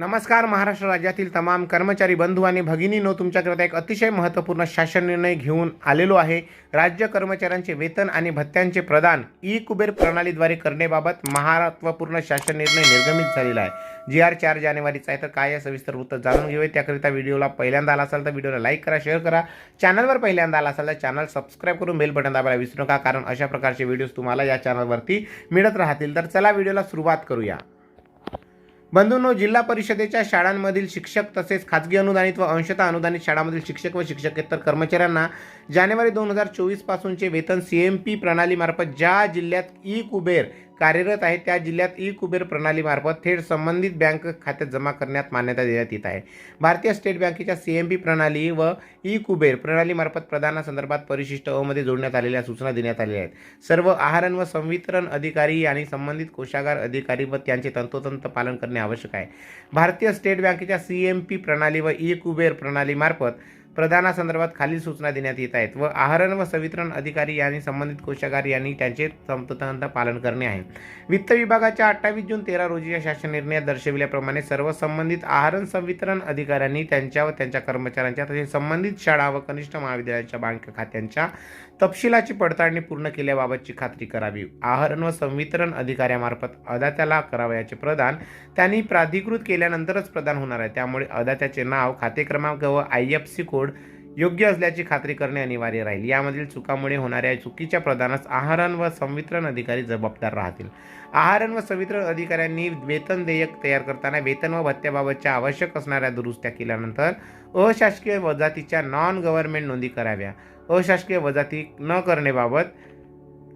नमस्कार महाराष्ट्र राज्यातील तमाम कर्मचारी बंधू आणि भगिनीनो तुमच्याकरता एक अतिशय महत्त्वपूर्ण शासन निर्णय घेऊन आलेलो आहे. राज्य कर्मचाऱ्यांचे वेतन आणि भत्त्यांचे प्रदान ई कुबेर प्रणालीद्वारे करण्याबाबत महत्त्वपूर्ण शासन निर्णय निर्गमित झालेला आहे. जी आर चार जानेवारीचा आहे तर काय या सविस्तर वृत्त जाणून घेऊया. त्याकरिता व्हिडिओला पहिल्यांदा आला असाल तर व्हिडिओला लाईक करा शेअर करा. चॅनलवर पहिल्यांदा आला असाल तर चॅनल सबस्क्राईब करून बेल बटन दाबायला विसरू नका कारण अशा प्रकारचे व्हिडिओज तुम्हाला या चॅनलवरती मिळत राहतील. तर चला व्हिडिओला सुरुवात करूया. बंधूंनो जिल्हा परिषदेच्या शाळांमधील शिक्षक तसेच खाजगी अनुदानित व अंशतः अनुदानित शाळांमधील शिक्षक व शिक्षकेतर कर्मचाऱ्यांना जानेवारी दोन हजार चोवीसपासूनचे वेतन सी एम पी प्रणालीमार्फत ज्या जिल्ह्यात ई कुबेर कार्यरत आहे त्या जिल्ह्यात ई कुबेर प्रणालीमार्फत थेट संबंधित बँक खात्यात जमा करण्यात मान्यता देण्यात येत आहे. भारतीय स्टेट बँकेच्या सी एम पी प्रणाली व ई कुबेर प्रणालीमार्फत प्रदानासंदर्भात परिशिष्ट अमध्ये जोडण्यात आलेल्या सूचना देण्यात आलेल्या आहेत. सर्व आहारण व संवितरण अधिकारी आणि संबंधित कोशागार अधिकारी व त्यांचे तंतोतंत पालन करणे आवश्यक आहे. भारतीय स्टेट बँकेच्या सी एम पी प्रणाली व ई कुबेर प्रणालीमार्फत प्रदानासंदर्भात खालील सूचना देण्यात येत आहेत. व आहारण व संवितरण अधिकारी यांनी संबंधित कोशागार यांनी त्यांचे तंतोतंत पालन करणे आहे. वित्त विभागाच्या अठ्ठावीस जून तेरा रोजीच्या शासन निर्णयात दर्शविल्याप्रमाणे सर्व संबंधित आहारण संवितरण अधिकाऱ्यांनी त्यांच्या व त्यांच्या कर्मचाऱ्यांच्या तसेच संबंधित शाळा व कनिष्ठ महाविद्यालयाच्या बँक खात्यांच्या तपशिलाची पडताळणी पूर्ण केल्याबाबतची खात्री करावी. आहारण व संवितरण अधिकाऱ्यामार्फत अदात्याला करावयाचे प्रदान त्यांनी प्राधिकृत केल्यानंतरच प्रदान होणार आहे. त्यामुळे अदात्याचे नाव खाते क्रमांक व आय एफ सी कोड योग्य असल्याची खात्री करणे अनिवार्य राहील. यामधील चुकामुळे होणाऱ्या चुकीच्या प्रदानास आहारण व संवितरण अधिकारी जबाबदार राहतील. आहारण व संवितरण अधिकाऱ्यांनी वेतन देयक तयार करताना वेतन व भत्त्याबाबतच्या आवश्यक असणाऱ्या दुरुस्त्या केल्यानंतर अशासकीय वजातीच्या नॉन गव्हर्नमेंट नोंदी कराव्या. अशासकीय वजाती न करणेबाबत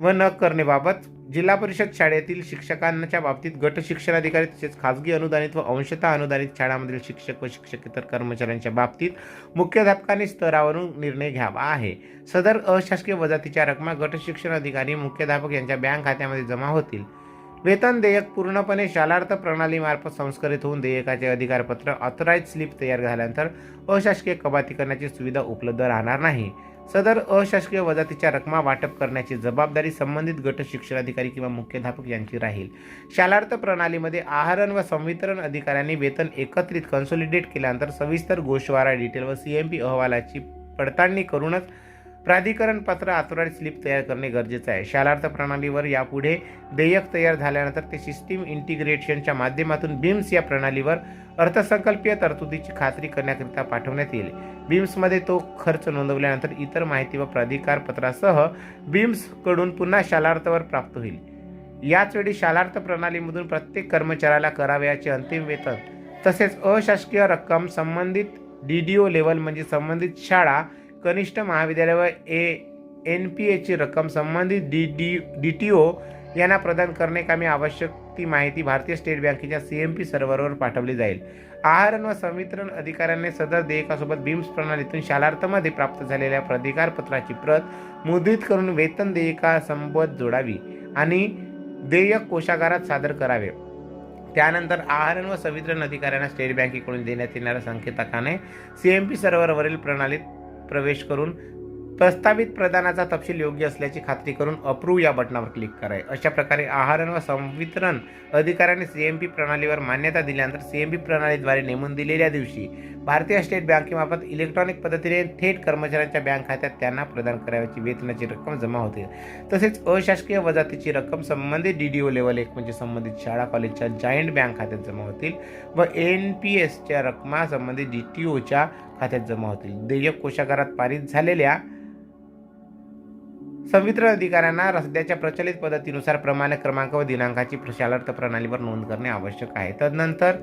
व न करणेबाबत जिल्हा परिषद शाळेतील शिक्षकांच्या बाबतीत गट शिक्षणाधिकारी तसेच खाजगी अनुदानित व अंशतः अनुदानित शाळांमधील शिक्षक व शिक्षकेतर कर्मचाऱ्यांच्या बाबतीत मुख्याध्यापकांनी स्तरावरून निर्णय घ्यावा आहे. सदर अशासकीय वजातीच्या रकमा गट शिक्षणाधिकारी मुख्याध्यापक यांच्या बँक खात्यामध्ये जमा होतील. वेतन देयक पूर्णपणे शालार्थ प्रणालीमार्फत संस्करित होऊन देयकाचे अधिकारपत्र ऑथराईज स्लिप तयार झाल्यानंतर अशासकीय कपाती करण्याची सुविधा उपलब्ध राहणार नाही. सदर अशासकीय वजातीच्या रकमा वाटप करण्याची जबाबदारी संबंधित गट शिक्षणाधिकारी किंवा मुख्याध्यापक यांची राहील. शालार्थ प्रणालीमध्ये आहारण व संवितरण अधिकाऱ्यांनी वेतन एकत्रित कन्सोलिडेट केल्यानंतर सविस्तर गोषवारा डिटेल व सी एम पी अहवालाची पडताळणी करूनच प्राधिकरण पत्र ऑथराईज स्लिप तयार करणे गरजेचं आहे. शालार्थ प्रणालीवर यापुढे देयक तयार झाल्यानंतर ते सिस्टीम इंटिग्रेशनच्या माध्यमातून बिम्स या प्रणालीवर अर्थसंकल्पीय तरतुदीची खात्री करण्याकरिता पाठवण्यात येईल. बिम्समध्ये तो खर्च नोंदवल्यानंतर इतर माहिती व प्राधिकार पत्रासह बिम्सकडून पुन्हा शालार्थवर प्राप्त होईल. याचवेळी शालार्थ प्रणालीमधून प्रत्येक कर्मचाऱ्याला करावयाचे अंतिम वेतन तसेच अशासकीय रक्कम संबंधित डी डी ओ लेवल म्हणजे संबंधित शाळा कनिष्ठ महाविद्यालय व ए एन पी एची रक्कम संबंधित D D D T O यांना प्रदान करणे कामी आवश्यक ती माहिती भारतीय स्टेट बँकेच्या सी एम पी सर्व्हरवर पाठवली जाईल. आहारण व संवितरण अधिकाऱ्यांनी सदर देयकासोबत बीम्स प्रणालीतून शालार्थमध्ये प्राप्त झालेल्या प्रतिकारपत्राची प्रत मुद्रित करून वेतन देयकासंबत जोडावी आणि देयक कोशागारात सादर करावे. त्यानंतर आहारण व संवितरण अधिकाऱ्यांना स्टेट बँकेकडून देण्यात येणाऱ्या संकेतकाने सी एम पी सर्व्हरवरील प्रणालीत प्रवेश करून प्रस्तावित प्रदानाचा तपशील योग्य असल्याची खात्री करून अप्रूव्ह या बटनावर क्लिक कराय अशा प्रकारे आहारण व संवितरण अधिकाऱ्याने सी एम पी प्रणालीवर मान्यता दिल्यानंतर सी एम पी प्रणालीद्वारे नेमून दिलेल्या दिवशी भारतीय स्टेट बँकेमार्फत इलेक्ट्रॉनिक पद्धतीने थेट कर्मचाऱ्यांच्या बँक खात्यात त्यांना प्रदान करावयाची वेतनाची रक्कम जमा होते. तसेच अशासकीय वजातीची रक्कम संबंधित डी डी ओ लेवल एक म्हणजे संबंधित शाळा कॉलेजच्या जॉईंट बँक खात्यात जमा होतील व एन पी एसच्या रकमा संबंधित डी टी ओच्या खात्यात जमा होतील. देयक कोशागारात पारित झालेल्या संवितरण अधिकाऱ्यांना रस्त्याच्या प्रचलित पद्धतीनुसार प्रमाण क्रमांक व दिनांकाची प्रशालार्थ प्रणालीवर नोंद करणे आवश्यक आहे. तदनंतर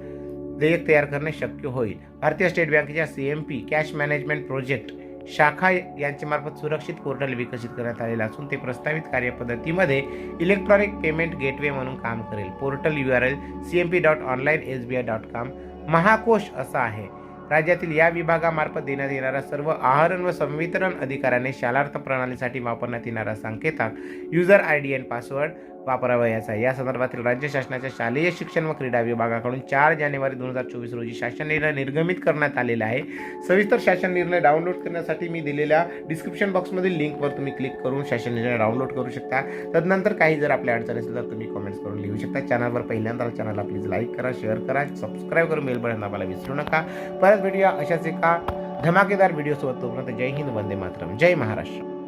देयक तयार करणे शक्य होईल. भारतीय स्टेट बँकेच्या C M P cash management project शाखा यांच्यामार्फत सुरक्षित पोर्टल विकसित करण्यात आलेलं असून ते प्रस्तावित कार्यपद्धतीमध्ये इलेक्ट्रॉनिक पेमेंट गेटवे म्हणून काम करेल. Portal U R L C M P dot online S B I dot com Mahakosh असा आहे. राज्यातील या विभागामार्फत देण्यात येणाऱ्या सर्व आहारण व संवितरण अधिकाऱ्याने शालार्थ प्रणालीसाठी वापरण्यात येणारा संकेतांक user I D and password वापरावयाचा या संदर्भातील राज्य शासनाच्या शालेय शिक्षण व क्रीडा विभागाकडून चार जानेवारी दोन हजार चोवीस रोजी शासन निर्णय निर्गमित करण्यात आलेला आहे. सविस्तर शासन निर्णय डाउनलोड करण्यासाठी मी दिलेल्या डिस्क्रिप्शन बॉक्समधील लिंकवर तुम्ही क्लिक करून शासन निर्णय डाउनलोड करू शकता. तदनंतर काही जर आपल्या अडचणी असेल तर तुम्ही कमेंट्स करून लिहू शकता. चॅनलवर पहिल्यांदा चॅनलला प्लीज लाईक करा शेअर करा सबस्क्राईब करून बेल बटन दाबायला विसरू नका. परत भेटूया अशाच एका धमाकेदार व्हिडिओसोबत तोपर्यंत जय हिंद वंदे मातरम. जय महाराष्ट्र.